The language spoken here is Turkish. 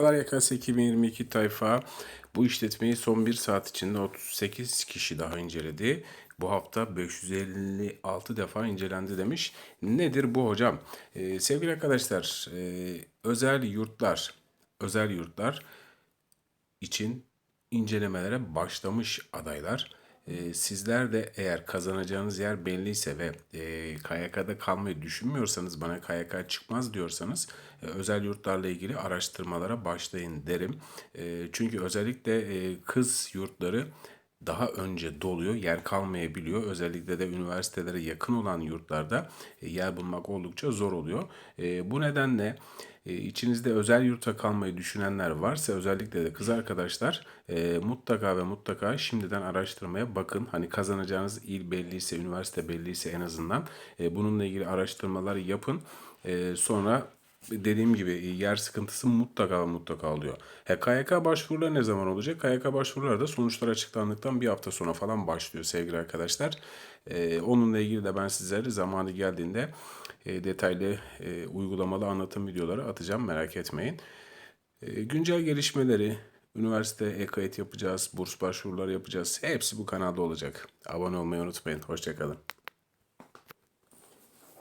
Merhabalar YKS 2022 tayfa bu işletmeyi son bir saat içinde 38 kişi daha inceledi. Bu hafta 556 defa incelendi demiş. Nedir bu hocam? Ee, sevgili arkadaşlar e, özel yurtlar özel yurtlar için incelemelere başlamış adaylar. Ee, sizler de eğer kazanacağınız yer belliyse ve e, KYK'da kalmayı düşünmüyorsanız bana KYK çıkmaz diyorsanız e, özel yurtlarla ilgili araştırmalara başlayın derim. E, çünkü özellikle e, kız yurtları daha önce doluyor, yer kalmayabiliyor. Özellikle de üniversitelere yakın olan yurtlarda e, yer bulmak oldukça zor oluyor. E, bu nedenle e, içinizde özel yurtta kalmayı düşünenler varsa özellikle de kız arkadaşlar mutlaka ve mutlaka şimdiden araştırmaya bakın. Hani kazanacağınız il belliyse, üniversite belliyse en azından bununla ilgili araştırmalar yapın. Sonra dediğim gibi yer sıkıntısı mutlaka mutlaka oluyor. He, KYK başvuruları ne zaman olacak? KYK başvuruları da sonuçlar açıklandıktan bir hafta sonra falan başlıyor sevgili arkadaşlar. Ee, onunla ilgili de ben sizlere zamanı geldiğinde e, detaylı e, uygulamalı anlatım videoları atacağım merak etmeyin. E, güncel gelişmeleri, üniversite e-kayıt yapacağız, burs başvuruları yapacağız. Hepsi bu kanalda olacak. Abone olmayı unutmayın. Hoşçakalın.